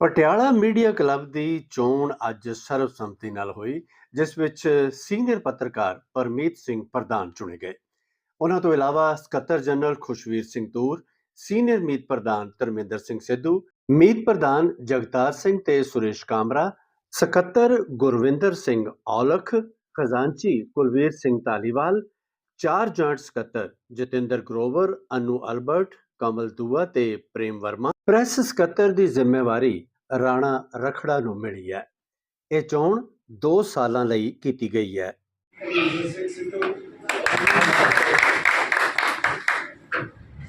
Patiala media club ਦੀ ਚੋਣ ਅੱਜ ਸਰਬਸੰਮਤੀ ਨਾਲ ਹੋਈ, ਜਿਸ ਵਿੱਚ ਸੀਨੀਅਰ ਪੱਤਰਕਾਰ ਪਰਮੀਤ ਸਿੰਘ ਪ੍ਰਧਾਨ ਚੁਣੇ ਗਏ। ਉਹਨਾਂ ਤੋਂ ਇਲਾਵਾ ਸਕੱਤਰ ਜਨਰਲ ਖੁਸ਼ਵੀਰ ਸਿੰਘ ਤੂਰ ਸੀਨੀਅਰ ਮੀਤ ਪ੍ਰਧਾਨ ਧਰਮਿੰਦਰ ਸਿੰਘ ਸਿੱਧੂ, ਮੀਤ ਪ੍ਰਧਾਨ ਜਗਤਾਰ ਸਿੰਘ ਤੇ ਸੁਰੇਸ਼ ਕਾਮਰਾ ਸਕੱਤਰ ਗੁਰਵਿੰਦਰ ਸਿੰਘ ਔਲਖ, ਖਜ਼ਾਨਚੀ ਕੁਲਵੀਰ ਸਿੰਘ ਧਾਲੀਵਾਲ, ਚਾਰ ਜੁਆਇੰਟ ਸਕੱਤਰ ਜਤਿੰਦਰ ਗਰੋਵਰ, ਅਨੂ ਅਲਬਰਟ ਕਮਲ ਦੂਆ ਤੇ ਪ੍ਰੇਮ ਵਰਮਾ, ਪ੍ਰੈਸ ਸਕੱਤਰ ਦੀ ਜ਼ਿੰਮੇਵਾਰੀ ਰਾਣਾ ਰਖੜਾ ਨੂੰ ਮਿਲੀ ਹੈ। ਇਹ ਚੋਣ 2 ਸਾਲਾਂ ਲਈ ਕੀਤੀ ਗਈ ਹੈ।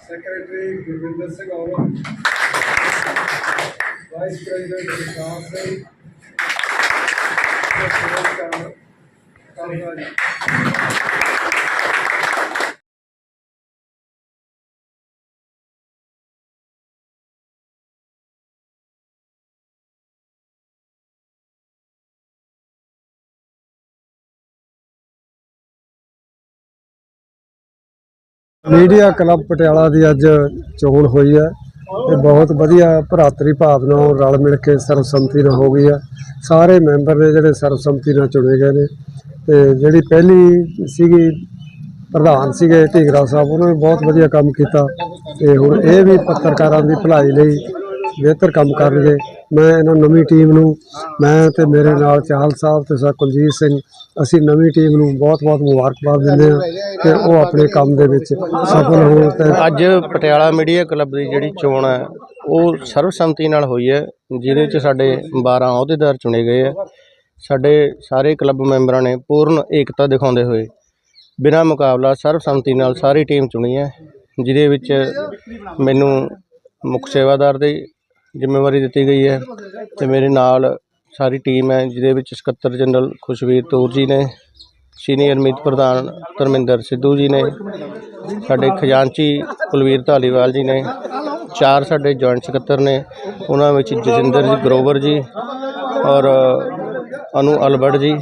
ਸੈਕਟਰੀ ਗੁਰਵਿੰਦਰ ਸਿੰਘ ਔਰ ਵਾਈਸ ਪ੍ਰੈਜ਼ੀਡੈਂਟ ਜਗਤਾਰ ਸਿੰਘ ਤੇ ਮੀਡੀਆ ਕਲੱਬ ਪਟਿਆਲਾ ਦੀ ਅੱਜ ਚੋਣ ਹੋਈ ਹੈ। ਤੇ ਬਹੁਤ ਵਧੀਆ ਭਰਾਤਰੀ ਭਾਵਨਾ ਨਾਲ ਰਲ ਮਿਲ ਕੇ ਸਰਬਸੰਮਤੀ ਨਾਲ ਹੋ ਗਈ ਹੈ। ਸਾਰੇ ਮੈਂਬਰ ਨੇ ਜਿਹੜੇ ਸਰਬਸੰਮਤੀ ਨਾਲ ਚੁਣੇ ਗਏ ਨੇ ਤੇ ਜਿਹੜੀ ਪਹਿਲੀ ਸੀਗੀ ਪ੍ਰਧਾਨ ਸੀਗੇ ਢੀਗਰਾ ਸਾਹਿਬ, ਉਹਨਾਂ ਨੇ ਬਹੁਤ ਵਧੀਆ ਕੰਮ ਕੀਤਾ ਤੇ ਹੁਣ ਇਹ ਵੀ ਪੱਤਰਕਾਰਾਂ ਦੀ ਭਲਾਈ ਲਈ ਬਿਹਤਰ ਕੰਮ ਕਰਨਗੇ। ਮੈਂ ਇਹਨਾਂ ਨਵੀਂ ਟੀਮ ਨੂੰ, ਮੈਂ ਤੇ ਮੇਰੇ ਨਾਲ ਚਾਹਲ ਸਾਹਿਬ ਤੇ ਸਰ ਕੁਲਜੀਤ ਸਿੰਘ, ਅਸੀਂ ਨਵੀਂ ਟੀਮ ਨੂੰ ਬਹੁਤ-ਬਹੁਤ ਮੁਬਾਰਕਬਾਦ ਦਿੰਦੇ ਹਾਂ ਕਿ ਉਹ ਆਪਣੇ ਕੰਮ ਦੇ ਵਿੱਚ ਸਫਲ ਹੋਣ ਤੇ ਅੱਜ ਪਟਿਆਲਾ ਮੀਡੀਆ ਕਲੱਬ ਦੀ ਜਿਹੜੀ ਚੋਣ ਹੈ, ਉਹ ਸਰਬਸੰਮਤੀ ਨਾਲ ਹੋਈ ਹੈ, ਜਿਹਦੇ ਵਿੱਚ ਸਾਡੇ 12 ਅਹੁਦੇਦਾਰ ਚੁਣੇ ਗਏ ਆ ਸਾਡੇ ਸਾਰੇ ਕਲੱਬ ਮੈਂਬਰਾਂ ਨੇ ਪੂਰਨ ਏਕਤਾ ਦਿਖਾਉਂਦੇ ਹੋਏ ਬਿਨਾਂ ਮੁਕਾਬਲਾ ਸਰਬਸੰਮਤੀ ਨਾਲ ਸਾਰੀ ਟੀਮ ਚੁਣੀ ਹੈ, ਜਿਹਦੇ ਵਿੱਚ ਮੈਨੂੰ ਮੁੱਖ ਸੇਵਾਦਾਰ ਦੀ ਜ਼ਿੰਮੇਵਾਰੀ ਦਿੱਤੀ ਗਈ ਹੈ ਤੇ ਮੇਰੇ ਨਾਲ ਸਾਰੀ ਟੀਮ ਹੈ, ਜਿਹਦੇ ਵਿੱਚ ਸਕੱਤਰ ਜਨਰਲ ਖੁਸ਼ਵੀਰ ਤੌਰ ਜੀ ਨੇ, ਸੀਨੀਅਰ ਮੀਤ ਪ੍ਰਧਾਨ ਧਰਮਿੰਦਰ ਸਿੱਧੂ ਜੀ ਨੇ, ਸਾਡੇ ਖਜ਼ਾਨਚੀ ਕੁਲਵੀਰ ਧਾਲੀਵਾਲ ਜੀ ਨੇ, ਚਾਰ ਸਾਡੇ ਜੁਆਇੰਟ ਸਕੱਤਰ ਨੇ, ਉਹਨਾਂ ਵਿੱਚ ਜਸਿੰਦਰ ਜੀ ਗਰੋਵਰ ਜੀ ਔਰ ਅਨੂ ਅਲਬਰਟ ਜੀ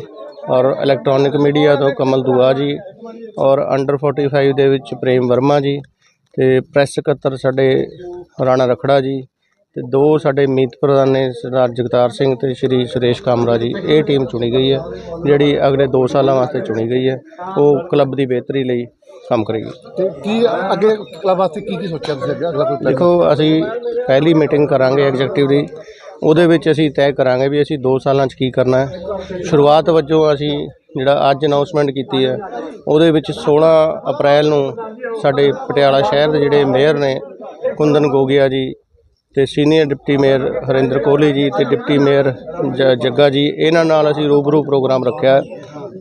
ਔਰ ਇਲੈਕਟ੍ਰੋਨਿਕ ਮੀਡੀਆ ਤੋਂ ਕਮਲ ਦੁਆ ਜੀ ਔਰ ਅੰਡਰ 45 ਦੇ ਵਿੱਚ ਪ੍ਰੇਮ ਵਰਮਾ ਜੀ ਤੇ ਪ੍ਰੈਸ ਸਕੱਤਰ ਸਾਡੇ ਰਾਣਾ ਰਖੜਾ ਜੀ ਤੇ ਦੋ ਸਾਡੇ ਮੀਤ ਪ੍ਰਧਾਨ ਨੇ ਸਰਦਾਰ ਜਗਤਾਰ ਸਿੰਘ ਤੇ ਸ਼੍ਰੀ ਸੁਰੇਸ਼ ਕਾਮਰਾ ਜੀ ਇਹ ਟੀਮ ਚੁਣੀ ਗਈ ਹੈ ਜਿਹੜੀ ਅਗਲੇ 2 ਸਾਲਾਂ ਵਾਸਤੇ ਚੁਣੀ ਗਈ ਹੈ ਉਹ ਕਲੱਬ ਦੀ ਬਿਹਤਰੀ ਲਈ ਕੰਮ ਕਰੇਗੀ। ਤੇ ਕੀ ਅੱਗੇ ਕਲੱਬ ਵਾਸਤੇ ਕੀ ਕੀ ਸੋਚਿਆ ਤੁਸੀਂ ਅੱਗੇ? ਅਗਲਾ ਕੋਈ? ਦੇਖੋ ਅਸੀਂ ਪਹਿਲੀ ਮੀਟਿੰਗ ਕਰਾਂਗੇ ਐਗਜ਼ੈਕਟਿਵ ਦੀ ਉਹਦੇ ਵਿੱਚ ਅਸੀਂ ਤੈਅ ਕਰਾਂਗੇ ਵੀ ਅਸੀਂ 2 ਸਾਲਾਂ 'ਚ ਕੀ ਕਰਨਾ ਹੈ। ਸ਼ੁਰੂਆਤ ਵਜੋਂ ਅਸੀਂ ਜਿਹੜਾ ਅੱਜ ਅਨਾਉਂਸਮੈਂਟ ਕੀਤੀ ਹੈ ਉਹਦੇ ਵਿੱਚ 16 ਅਪ੍ਰੈਲ ਨੂੰ ਸਾਡੇ ਪਟਿਆਲਾ ਸ਼ਹਿਰ ਦੇ ਜਿਹੜੇ ਮੇਅਰ ਨੇ ਕੁੰਦਨ ਗੋਗਿਆ ਜੀ ਤੇ senior deputy mayor Harinder Kohli ji ਤੇ ਡਿਪਟੀ ਮੇਅਰ ਜ- ਜੱਗਾ ਜੀ, ਇਹਨਾਂ ਨਾਲ ਅਸੀਂ ਰੂਬਰੂ ਪ੍ਰੋਗਰਾਮ ਰੱਖਿਆ।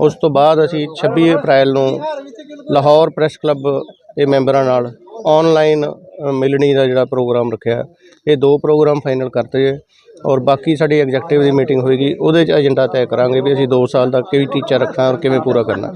ਉਸ ਤੋਂ ਬਾਅਦ ਅਸੀਂ 26 ਅਪ੍ਰੈਲ ਨੂੰ ਲਾਹੌਰ ਪ੍ਰੈਸ ਕਲੱਬ ਦੇ ਮੈਂਬਰਾਂ ਨਾਲ ਆਨਲਾਈਨ ਮਿਲਣੀ ਦਾ ਜਿਹੜਾ ਪ੍ਰੋਗਰਾਮ ਰੱਖਿਆ। ਇਹ ਦੋ ਪ੍ਰੋਗਰਾਮ ਫਾਈਨਲ ਕਰਤੇ ਹੈ ਔਰ ਬਾਕੀ ਸਾਡੀ ਐਗਜ਼ੈਕਟਿਵ ਦੀ ਮੀਟਿੰਗ ਹੋਏਗੀ, ਉਹਦੇ 'ਚ ਏਜੰਡਾ ਤੈਅ ਕਰਾਂਗੇ ਵੀ ਅਸੀਂ 2 ਸਾਲ ਦਾ ਕੀ ਟੀਚਾ ਰੱਖਣਾ ਔਰ ਕਿਵੇਂ ਪੂਰਾ ਕਰਨਾ।